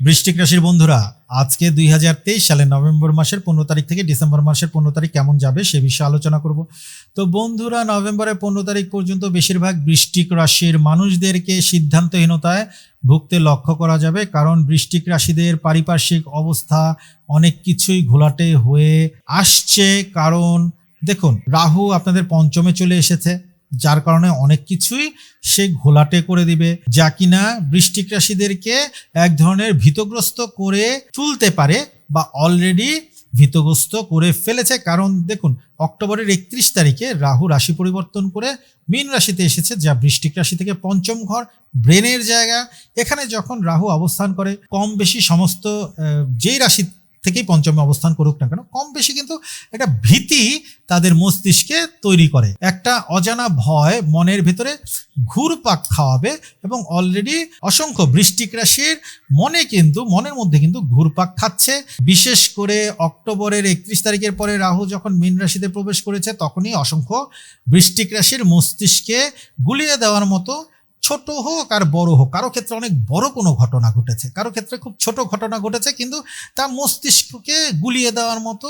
বৃষ্টিক রাশির বন্ধুরা, আজকে দুই সালের নভেম্বর মাসের পনেরো তারিখ থেকে ডিসেম্বর মাসের পনেরো তারিখ কেমন যাবে সে বিষয়ে আলোচনা করব। তো বন্ধুরা, নভেম্বরের পনেরো তারিখ পর্যন্ত বেশিরভাগ বৃষ্টিক রাশির মানুষদেরকে সিদ্ধান্তহীনতায় ভুগতে লক্ষ্য করা যাবে। কারণ বৃষ্টিক রাশিদের পারিপার্শ্বিক অবস্থা অনেক কিছুই ঘোলাটে হয়ে আসছে। কারণ দেখুন, রাহু আপনাদের পঞ্চমে চলে এসেছে। যার কারণে অনেক কিছুই সে ঘোলাটে করে দিবে। যা কিনা বৃষ্টিক রাশিদেরকে এক ধরনের ভীতগ্রস্ত করে তুলতে পারে বা অলরেডি ভীতগ্রস্ত করে ফেলেছে। কারণ দেখুন, অক্টোবরের একত্রিশ তারিখে রাহু রাশি পরিবর্তন করে মীন রাশিতে এসেছে, যা বৃষ্টিক রাশি থেকে পঞ্চম ঘর, ব্রেনের জায়গা। এখানে যখন রাহু অবস্থান করে, কম বেশি সমস্ত যেই রাশি থেকেই পঞ্চমে অবস্থান করুক না কেন, কম বেশি কিন্তু একটা ভীতি তাদের মস্তিষ্কে তৈরি করে। একটা অজানা ভয় মনের ভিতরে ঘুরপাক খাওয়াবে এবং অলরেডি অসংখ্য বৃষ্টিক রাশির মনে কিন্তু, মনের মধ্যে কিন্তু ঘুরপাক খাচ্ছে। বিশেষ করে অক্টোবরের একত্রিশ তারিখের পরে রাহু যখন মীন রাশিতে প্রবেশ করেছে, তখনই অসংখ্য বৃষ্টিক রাশির মস্তিষ্কে গুলিয়ে দেওয়ার মতো ছোট হোক আর বড় হোক, কারও ক্ষেত্রে অনেক বড় কোনো ঘটনা ঘটেছে। কারও ক্ষেত্রে খুব ছোট ঘটনা ঘটেছে, কিন্তু তা মস্তিষ্ককে গুলিয়ে দেওয়ার মতো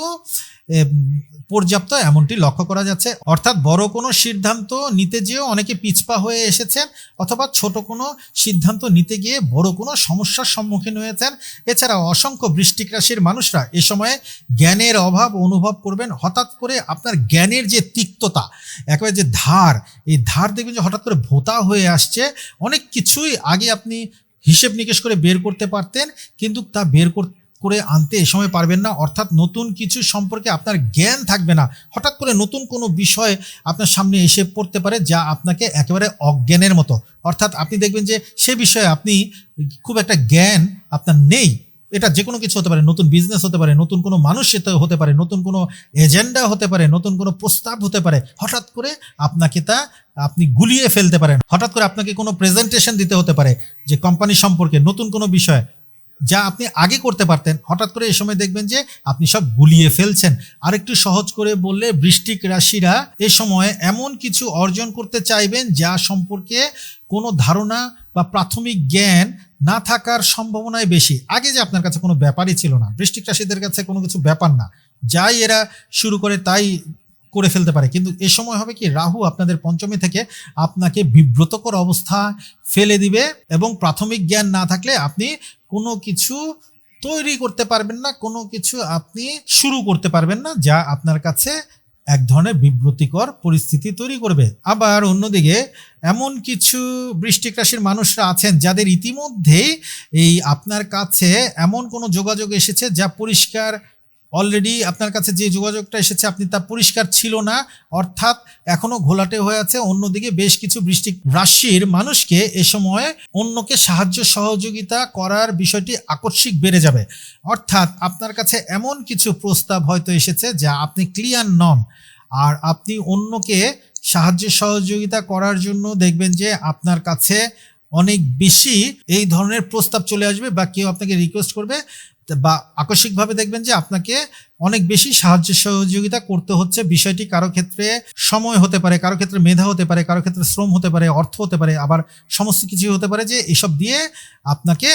পর্যাপ্ত এমনটি লক্ষ্য করা যাচ্ছে। অর্থাৎ বড় কোনো সিদ্ধান্ত নিতে যেও অনেকে পিছপা হয়ে এসেছেন অথবা ছোট কোনো সিদ্ধান্ত নিতে গিয়ে বড় কোনো সমস্যার সম্মুখীন হয়েছেন। এছাড়াও অসংখ্য বৃষ্টিক রাশির মানুষরা এ সময়ে জ্ঞানের অভাব অনুভব করবেন। হঠাৎ করে আপনার জ্ঞানের যে তিক্ততা, একেবারে যে ধার, এই ধার দেখবেন যে হঠাৎ করে ভোতা হয়ে আসছে। অনেক কিছুই আগে আপনি হিসেব নিকেশ করে বের করতে পারতেন, কিন্তু তা বের কর- করে আনতে এ সময় পারবেন না। অর্থাৎ নতুন কিছু সম্পর্কে আপনার জ্ঞান থাকবে না। হঠাৎ করে নতুন কোনো বিষয় আপনার সামনে এসে পড়তে পারে যা আপনাকে একেবারে অজ্ঞানের মতো। অর্থাৎ আপনি দেখবেন যে সে বিষয়ে আপনি খুব একটা জ্ঞান আপনার নেই। এটা যে কোনো কিছু হতে পারে। নতুন বিজনেস হতে পারে, নতুন কোনো মানুষ হতে পারে, নতুন কোনো এজেন্ডা হতে পারে, নতুন কোনো প্রস্তাব হতে পারে। হঠাৎ করে আপনাকে তা আপনি গুলিয়ে ফেলতে পারেন। হঠাৎ করে আপনাকে কোনো প্রেজেন্টেশন দিতে হতে পারে যে কোম্পানি সম্পর্কে নতুন কোনো বিষয় যা আপনি আগে করতে পারতেন, হঠাৎ করে এই সময় দেখবেন যে আপনি সব গুলিয়ে ফেলছেন। আরেকটু সহজ করে বললে বৃষ্টিক রাশিরা এ সময় এমন কিছু অর্জন করতে চাইবেন যা সম্পর্কে কোনো ধারণা বা প্রাথমিক জ্ঞান না থাকার সম্ভাবনাই বেশি। আগে যে আপনার কাছে কোনো ব্যাপারই ছিল না, বৃষ্টিক রাশিদের কাছে কোনো কিছু ব্যাপার না। যাই এরা শুরু করে তাই করে ফেলতে পারে। কিন্তু এ সময় হবে কি, রাহু আপনাদের পঞ্চমী থেকে আপনাকে বিব্রতকর অবস্থা ফেলে দিবে এবং প্রাথমিক জ্ঞান না থাকলে আপনি কোনো কিছু তৈরি করতে পারবেন না, কোনো কিছু আপনি শুরু করতে পারবেন না, যা আপনার কাছে এক ধরনের বিব্রতিকর পরিস্থিতি তৈরি করবে। আবার অন্যদিকে, এমন কিছু বৃষ্টিক রাশির মানুষরা আছেন, যাদের ইতিমধ্যেই এই আপনার কাছে এমন কোনো যোগাযোগ এসেছে যা পরিষ্কার অলরেডি আপনার কাছে যে যোগাযোগটা এসেছে, আপনি তা পরিষ্কার ছিল না। অর্থাৎ এখনও ঘোলাটে হয়ে আছে, অন্যদিকে বেশ কিছু বৃষ্টিক রাশির মানুষকে এ সময় অন্যকে সাহায্য সহযোগিতা করার বিষয়টি আকস্মিক বেড়ে যাবে। অর্থাৎ আপনার কাছে এমন কিছু প্রস্তাব হয়তো এসেছে যা আপনি ক্লিয়ার নন। আর আপনি অন্যকে সাহায্য সহযোগিতা করার জন্য দেখবেন যে আপনার কাছে অনেক বেশি এই ধরনের প্রস্তাব চলে আসবে বা কেউ আপনাকে রিকোয়েস্ট করবে। বা আকস্মিকভাবে দেখবেন যে আপনাকে অনেক বেশি সাহায্য সহযোগিতা করতে হচ্ছে। বিষয়টি কারও ক্ষেত্রে সময় হতে পারে, কারও ক্ষেত্রে মেধা হতে পারে, কারও ক্ষেত্রে শ্রম হতে পারে, অর্থ হতে পারে, আবার সমস্ত কিছু হতে পারে যে এসব দিয়ে আপনাকে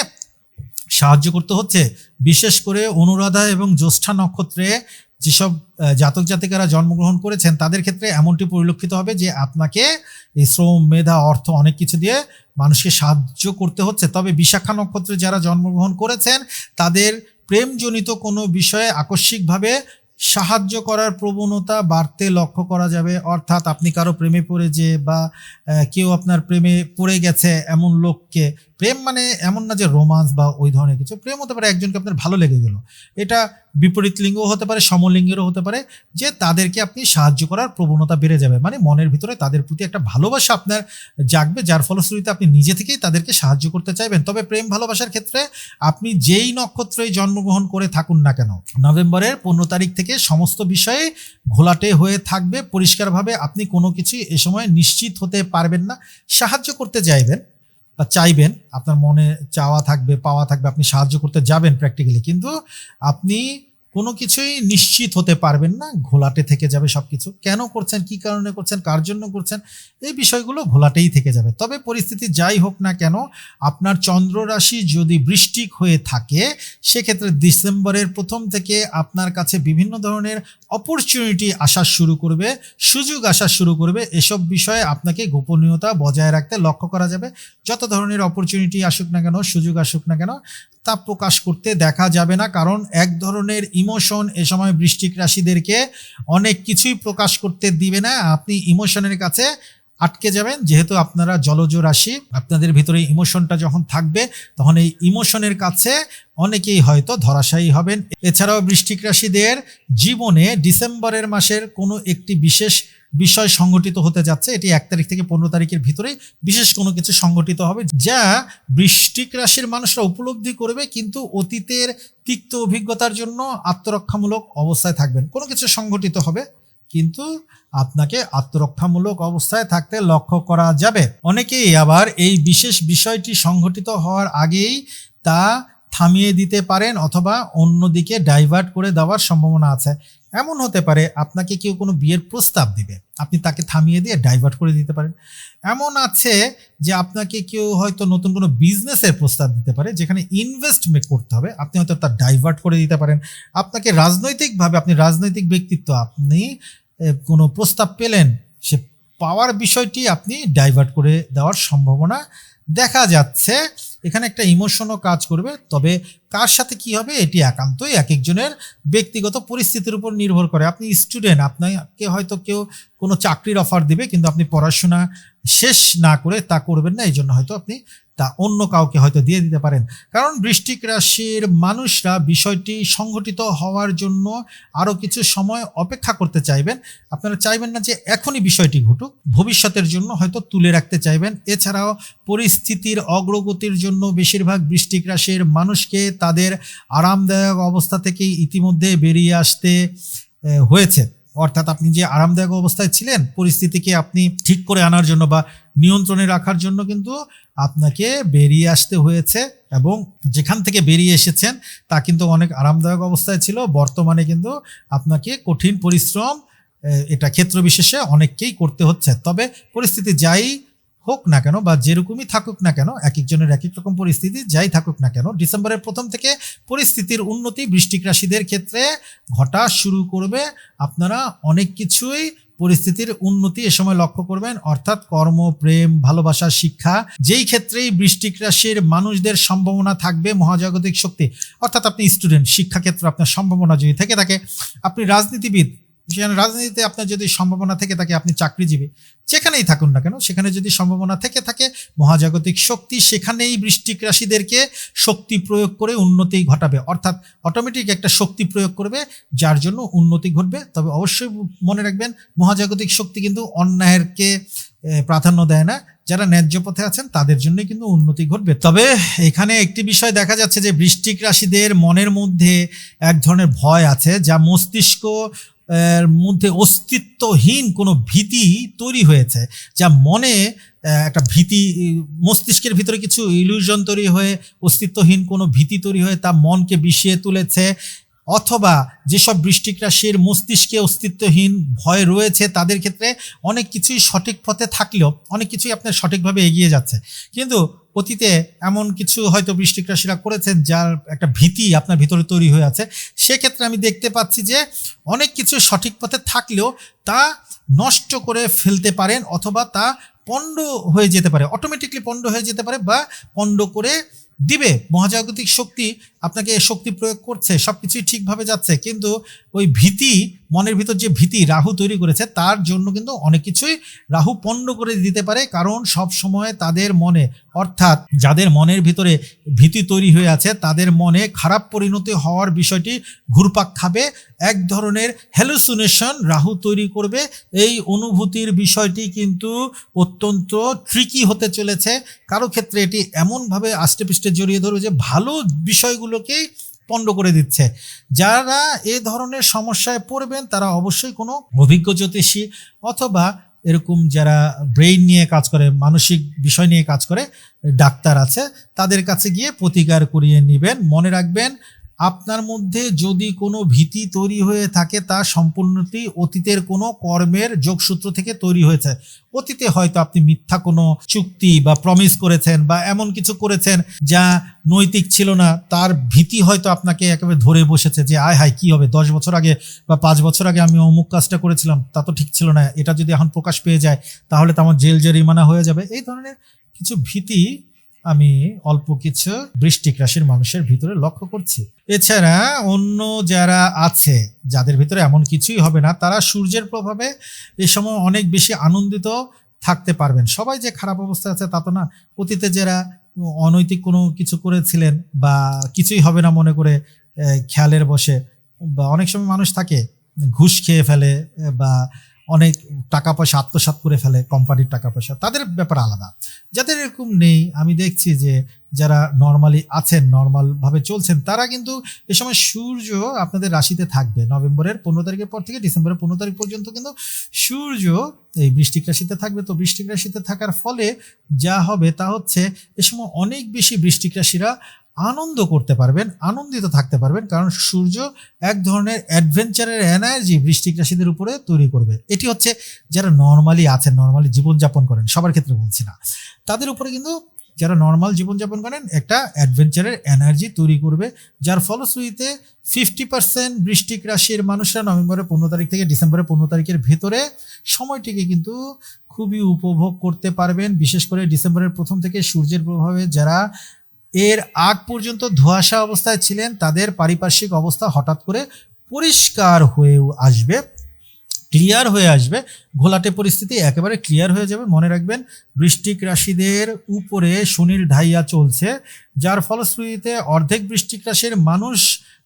সাহায্য করতে হচ্ছে। বিশেষ করে অনুরাধা এবং জ্যৈষ্ঠা নক্ষত্রে যেসব জাতক জাতিকারা জন্মগ্রহণ করেছেন, তাদের ক্ষেত্রে এমনটি পরিলক্ষিত হবে যে আপনাকে এই শ্রম, মেধা, অর্থ অনেক কিছু দিয়ে মানুষকে সাহায্য করতে হচ্ছে। তবে বিশাখা নক্ষত্রে যারা জন্মগ্রহণ করেছেন, তাদের প্রেমজনিত কোনো বিষয়ে আকস্মিকভাবে সাহায্য করার প্রবণতা বাড়তে লক্ষ্য করা যাবে। অর্থাৎ আপনি কারও প্রেমে পড়ে যে বা কেউ আপনার প্রেমে পড়ে গেছে এমন লোককে প্রেম মানে এমন না যে রোমান্স বা ওই ধরনের কিছু, প্রেম হতে পারে একজনকে আপনার ভালো লেগে গেল। এটা বিপরীত লিঙ্গও হতে পারে, সমলিঙ্গেরও হতে পারে, যে তাদেরকে আপনি সাহায্য করার প্রবণতা বেড়ে যাবে। মানে মনের ভিতরে তাদের প্রতি একটা ভালোবাসা আপনার জাগবে, যার ফলশ্রুতিতে আপনি নিজে থেকেই তাদেরকে সাহায্য করতে চাইবেন। তবে প্রেম ভালোবাসার ক্ষেত্রে আপনি যেই নক্ষত্রেই জন্মগ্রহণ করে থাকুন না কেন, নভেম্বরের পনেরো তারিখ থেকে সমস্ত বিষয়ে ঘোলাটে হয়ে থাকবে, পরিষ্কারভাবে আপনি কোনো কিছু এ সময় নিশ্চিত হতে পারবেন না। সাহায্য করতে চাইবেন বা চাইবেন, আপনার মনে চাওয়া থাকবে, পাওয়া থাকবে, আপনি সাহায্য করতে যাবেন প্র্যাকটিক্যালি কিন্তু আপনি কোনো কিছুই নিশ্চিত হতে পারবেন না, ঘোলাটে থেকে যাবে সব কিছু কেন করছেন, কি কারণে করছেন, কার জন্য করছেন, এই বিষয়গুলো ঘোলাটেই থেকে যাবে। তবে পরিস্থিতি যাই হোক না কেন, আপনার চন্দ্র রাশি যদি বৃষ্টিক হয়ে থাকে, সেক্ষেত্রে ডিসেম্বরের প্রথম থেকে আপনার কাছে বিভিন্ন ধরনের অপরচুনিটি আসা শুরু করবে, সুযোগ আসা শুরু করবে। এসব বিষয়ে আপনাকে গোপনীয়তা বজায় রাখতে লক্ষ্য করা যাবে। যত ধরনের অপরচুনিটি আসুক না কেন, সুযোগ আসুক না কেন, তা প্রকাশ করতে দেখা যাবে না। কারণ এক ধরনের ইমোশন এ সময় বৃষ্টিক রাশিদেরকে অনেক কিছুই প্রকাশ করতে দিবে না। আপনি ইমোশনের কাছে আটকে যাবেন, যেহেতু আপনারা জলজ রাশি, আপনাদের ভিতরে ইমোশনটা যখন থাকবে, তখন এই ইমোশনের কাছে অনেকেই হয়তো ধরাশায়ী হবেন। এছাড়াও বৃষ্টিক রাশিদের জীবনে ডিসেম্বরের মাসের কোনো একটি বিশেষ বিষয় সংগঠিত হতে যাচ্ছে। এটি এক তারিখ থেকে পনেরো তারিখের ভিতরে বিশেষ কোনো কিছু সংগঠিত হবে, যা বৃষ্টিক রাশির মানুষরা উপলব্ধি করবে, কিন্তু অতীতের তিক্ত অভিজ্ঞতার জন্য আত্মরক্ষামূলক অবস্থায় থাকবেন। কোনো কিছু সংগঠিত হবে, কিন্তু আপনাকে আত্মরক্ষামূলক অবস্থায় থাকতে লক্ষ্য করা যাবে। অনেকেই আবার এই বিশেষ বিষয়টি সংঘটিত হওয়ার আগেই তা থামিয়ে দিতে পারেন, অথবা অন্যদিকে ডাইভার্ট করে দেওয়ার সম্ভাবনা আছে। এমন হতে পারে আপনাকে কেউ কোনো বিয়ের প্রস্তাব দিবে। আপনি তাকে থামিয়ে দিয়ে ডাইভার্ট করে দিতে পারেন। এমন আছে যে আপনাকে কেউ হয়তো নতুন কোনো বিজনেসের প্রস্তাব দিতে পারে, যেখানে ইনভেস্টমেন্ট করতে হবে। আপনি হয়তো তার ডাইভার্ট করে দিতে পারেন। আপনাকে রাজনৈতিকভাবে, আপনি রাজনৈতিক ব্যক্তিত্ব, আপনি কোনো প্রস্তাব পেলেন, সে পাওয়ার বিষয়টি আপনি ডাইভার্ট করে দেওয়ার সম্ভাবনা দেখা যাচ্ছে। এখানে একটা ইমোশনও কাজ করবে, তবে কার সাথে কি হবে এটি একান্তই এক একজনের ব্যক্তিগত পরিস্থিতির উপর নির্ভর করে। আপনি স্টুডেন্ট আপনাকে হয়তো কেউ কোনো চাকরির অফার দিবে, কিন্তু আপনি পড়াশোনা শেষ না করে তা করবেন না এই জন্য হয়তো আপনি তা অন্য কাউকে হয়তো দিয়ে দিতে পারেন। কারণ বৃষ্টিক রাশির মানুষরা বিষয়টি সংঘটিত হওয়ার জন্য আরও কিছু সময় অপেক্ষা করতে চাইবেন। আপনারা চাইবেন না যে এখনই বিষয়টি ঘটুক, ভবিষ্যতের জন্য হয়তো তুলে রাখতে চাইবেন। এছাড়াও পরিস্থিতির অগ্রগতির জন্য বেশিরভাগ বৃষ্টিক রাশির মানুষকে তাদের আরামদায়ক অবস্থা থেকে ইতিমধ্যে বেরিয়ে আসতে হয়েছে। অর্থাৎ আপনি যে আরামদায়ক অবস্থায় ছিলেন, পরিস্থিতিকে আপনি ঠিক করে আনার জন্য বা নিয়ন্ত্রণে রাখার জন্য কিন্তু আপনাকে বেরিয়ে আসতে হয়েছে এবং যেখান থেকে বেরিয়ে এসেছেন, তা কিন্তু অনেক আরামদায়ক অবস্থায় ছিল। বর্তমানে কিন্তু আপনাকে কঠিন পরিশ্রম এটা ক্ষেত্র বিশেষে অনেককেই করতে হচ্ছে। তবে পরিস্থিতি যাই হোক না কেন বা যেরকমই থাকুক না কেন, এক একজনের এক এক রকম পরিস্থিতি, যাই থাকুক না কেন, ডিসেম্বরের প্রথম থেকে পরিস্থিতির উন্নতি বৃষ্টিক রাশিদের ক্ষেত্রে ঘটা শুরু করবে। আপনারা অনেক কিছুই পরিস্থিতির উন্নতি এ সময় লক্ষ্য করবেন, অর্থাৎ কর্ম, প্রেম, ভালোবাসা, শিক্ষা, যেই ক্ষেত্রেই বৃষ্টিক রাশির মানুষদের সম্ভাবনা থাকবে মহাজাগতিক শক্তি, অর্থাৎ আপনি স্টুডেন্ট শিক্ষাক্ষেত্রে আপনার সম্ভাবনা যদি থেকে থাকে। আপনি রাজনীতিবিদ সেখানে রাজনীতিতে আপনার যদি সম্ভাবনা থেকে থাকে, আপনি চাকরিজীবী, যেখানেই থাকুন না কেন, সেখানে যদি সম্ভাবনা থেকে থাকে, মহাজাগতিক শক্তি সেখানেই বৃষ্টিক রাশিদেরকে শক্তি প্রয়োগ করে উন্নতি ঘটাবে। অর্থাৎ অটোমেটিক একটা শক্তি প্রয়োগ করবে, যার জন্য উন্নতি ঘটবে। তবে অবশ্যই মনে রাখবেন, মহাজাগতিক শক্তি কিন্তু অন্যায়েরকে প্রাধান্য দেয় না। যারা ন্যায্য পথে আছেন, তাদের জন্যই কিন্তু উন্নতি ঘটবে। তবে এখানে একটি বিষয় দেখা যাচ্ছে যে, বৃষ্টিক রাশিদের মনের মধ্যে এক ধরনের ভয় আছে, যা মস্তিষ্ক এর মধ্যে অস্তিত্বহীন কোনো ভীতি তৈরি হয়েছে, যা মনে একটা ভীতি মস্তিষ্কের ভিতরে কিছু ইলিউশন তৈরি হয়ে, অস্তিত্বহীন কোনো ভীতি তৈরি হয়ে তা মনকে বিষিয়ে তুলেছে, অথবা যেসব বৃষ্টিক রাশির মস্তিষ্কে অস্তিত্বহীন ভয় রয়েছে, তাদের ক্ষেত্রে অনেক কিছুই সঠিক পথে থাকলেও, অনেক কিছুই আপনার সঠিকভাবে এগিয়ে যাচ্ছে। কিন্তু অতীতে এমন কিছু হয়তো বৃষ্টিক রাশিরা করেছেন যার একটা ভীতি আপনার ভিতরে তৈরি হয়ে আছে। সেক্ষেত্রে আমি দেখতে পাচ্ছি যে অনেক কিছু সঠিক পথে থাকলেও তা নষ্ট করে ফেলতে পারেন অথবা তা পণ্ড হয়ে যেতে পারে অটোমেটিকলি পণ্ড হয়ে যেতে পারে বা পণ্ড করে দিবে। মহাজাগতিক শক্তি আপনাকে শক্তি প্রয়োগ করছে সব কিছুই ঠিকভাবে যাচ্ছে, কিন্তু ওই ভীতি, মনের ভিতর যে ভীতি রাহু তৈরি করেছে, তার জন্য কিন্তু অনেক কিছুই রাহু পণ্ড করে দিতে পারে, কারণ সব সময় তাদের মনে, অর্থাৎ যাদের মনের ভিতরে ভীতি তৈরি হয়ে আছে, তাদের মনে খারাপ পরিণতি হওয়ার বিষয়টি ঘুরপাক খাবে, এক ধরনের হ্যালুসিনেশন রাহু তৈরি করবে, এই অনুভূতির বিষয়টি কিন্তু অত্যন্ত ট্রিকি হতে চলেছে, কারও ক্ষেত্রে এটি এমনভাবে আষ্টেপৃষ্টে জড়িয়ে ধরবে যে ভালো বিষয়গুলোকেই পণ্ড করে দিচ্ছে। যারা এ ধরনের সমস্যায় পড়বেন, তারা অবশ্যই কোনো অভিজ্ঞ জ্যোতিষী অথবা এরকম যারা ব্রেইন নিয়ে কাজ করে, মানসিক বিষয় নিয়ে কাজ করে, ডাক্তার আছে, তাদের কাছে গিয়ে প্রতিকার করিয়ে নেবেন। মনে রাখবেন আপনার মধ্যে যদি কোনো ভীতি তৈরি হয়ে থাকে, তা সম্পূর্ণটি অতীতের কোনো কর্মের যোগসূত্র থেকে তৈরি হয়েছে। অতীতে হয়তো আপনি মিথ্যা কোনো চুক্তি বা প্রমিস করেছেন বা এমন কিছু করেছেন যা নৈতিক ছিল না, তার ভীতি হয়তো আপনাকে একেবারে ধরে বসেছে যে, আয় হায়, কি হবে? দশ বছর আগে বা পাঁচ বছর আগে আমি অমুক কাজটা করেছিলাম, তা তো ঠিক ছিল না। এটা যদি এখন প্রকাশ পেয়ে যায়, তাহলে তো আমার জেল জরিমানা হয়ে যাবে। এই ধরনের কিছু ভীতি আমি অল্প কিছু বৃষ্টিক রাশির মানুষের ভিতরে লক্ষ্য করছি। এছাড়া অন্য যারা আছে, যাদের ভিতরে এমন কিছুই হবে না, তারা সূর্যের প্রভাবে এ সময় অনেক বেশি আনন্দিত থাকতে পারবেন। সবাই যে খারাপ অবস্থা আছে তা তো না। অতীতে যারা অনৈতিক কোনো কিছু করেছিলেন বা কিছুই হবে না মনে করে খেয়ালের বসে বা অনেক সময় মানুষ থাকে, ঘুষ খেয়ে ফেলে, বা অনেক টাকা পয়সা আত্মসাৎ করে ফেলে, কোম্পানির টাকা পয়সা। তাদের ব্যাপার আলাদা। যাদের এরকম নেই, আমি দেখছি যে যারা নর্মালি আছেন নর্মাল ভাবে চলছেন, তারা কিন্তু এ সময় সূর্য আপনাদের রাশিতে থাকবে। নভেম্বরের পনেরো তারিখের পর থেকে ডিসেম্বরের পনেরো তারিখ পর্যন্ত কিন্তু সূর্য এই বৃষ্টিক রাশিতে থাকবে। তো বৃষ্টিক রাশিতে থাকার ফলে যা হবে তা হচ্ছে, এ সময় অনেক বেশি বৃষ্টিক রাশিরা আনন্দ করতে পারবেন, আনন্দিত থাকতে পারবেন, কারণ সূর্য এক ধরনের অ্যাডভেঞ্চারের এনার্জি বৃষ্টিক রাশিদের উপরে তৈরি করবে। এটি হচ্ছে যারা নর্মালি আছেন নর্মালি জীবনযাপন করেন, সবার ক্ষেত্রে বলছি না। তাদের উপরে কিন্তু যারা নর্মাল জীবনযাপন করেন, একটা অ্যাডভেঞ্চারের এনার্জি তৈরি করবে, যার ফলশ্রুতিতে ফিফটি পার্সেন্ট বৃষ্টিক রাশির মানুষরা নভেম্বরের পনেরো তারিখ থেকে ডিসেম্বরের পনেরো তারিখের ভেতরে সময়টিকে কিন্তু খুবই উপভোগ করতে পারবেন। বিশেষ করে ডিসেম্বরের প্রথম থেকে সূর্যের প্রভাবে যারা এর আগ পর্যন্ত ধোঁয়াশা অবস্থায় ছিলেন, তাদের পারিপার্শ্বিক অবস্থা হঠাৎ করে পরিষ্কার হয়েও আসবে, ক্লিয়ার হয়ে আসবে। ঘোলাটে পরিস্থিতি একেবারে ক্লিয়ার হয়ে যাবে, মনে রাখবেন। বৃষ্টিক রাশিদের উপরে শনির ঢাইয়া চলছে, যার ফলশ্রুতিতে অর্ধেক বৃষ্টিক রাশির মানুষ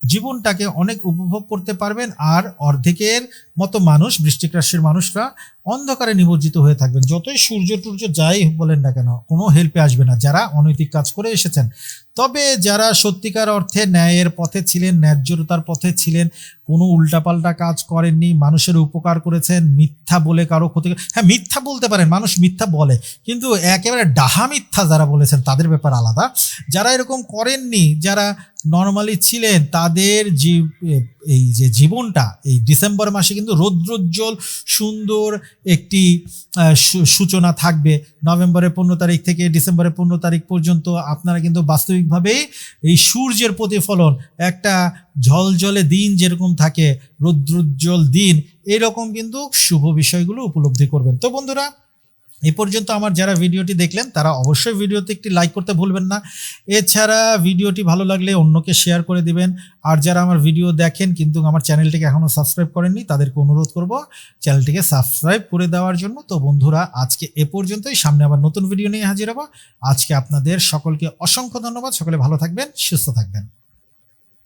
জীবনটাকে অনেক উপভোগ করতে পারবেন, আর অর্ধেকের মতো মানুষ, বৃষ্টিক রাশির মানুষরা অন্ধকারে নিমজ্জিত হয়ে থাকবেন। যতই সূর্য টূর্য যাই বলেন না কেন, কোনো হেল্পে আসবে না। যারা অনৈতিক কাজ করে এসেছেন, তবে যারা সত্যিকার অর্থে ন্যায়ের পথে ছিলেন, ন্যায্যতার পথে ছিলেন, কোনো উল্টাপাল্টা কাজ করেননি, মানুষের উপকার করেছেন, মিথ্যা বলে কারও ক্ষতি হ্যাঁ মিথ্যা বলতে পারেন, মানুষ মিথ্যা বলে, কিন্তু একেবারে ডাহা মিথ্যা যারা বলেছেন, তাদের ব্যাপার আলাদা। যারা এরকম করেননি, যারা নর্মালি ছিলেন, তাদের যে এই যে জীবনটা, এই ডিসেম্বর মাসে কিন্তু রৌদ্রোজ্জ্বল, সুন্দর একটি সূচনা থাকবে। নভেম্বরের পনেরো তারিখ থেকে ডিসেম্বরের পনেরো তারিখ পর্যন্ত আপনারা কিন্তু বাস্তবিকভাবেই এই সূর্যের প্রতিফলন, একটা ঝলঝলে দিন যেরকম থাকে, রৌদ্রোজ্জ্বল দিন, এরকম কিন্তু শুভ বিষয়গুলো উপলব্ধি করবেন। তো বন্ধুরা এ পর্যন্ত আমার যারা ভিডিওটি দেখলেন, তারা অবশ্যই ভিডিওতে একটি লাইক করতে ভুলবেন না। এছাড়া ভিডিওটি ভালো লাগলে অন্যকে শেয়ার করে দিবেন। আর যারা আমার ভিডিও দেখেন কিন্তু আমার চ্যানেলটিকে এখনও সাবস্ক্রাইব করেননি, তাদেরকে অনুরোধ করব চ্যানেলটিকে সাবস্ক্রাইব করে দেওয়ার জন্য। তো বন্ধুরা, আজকে এ পর্যন্তই। সামনে আবার নতুন ভিডিও নিয়ে হাজির হব। আজকে আপনাদের সকলকে অসংখ্য ধন্যবাদ। সকলে ভালো থাকবেন, সুস্থ থাকবেন।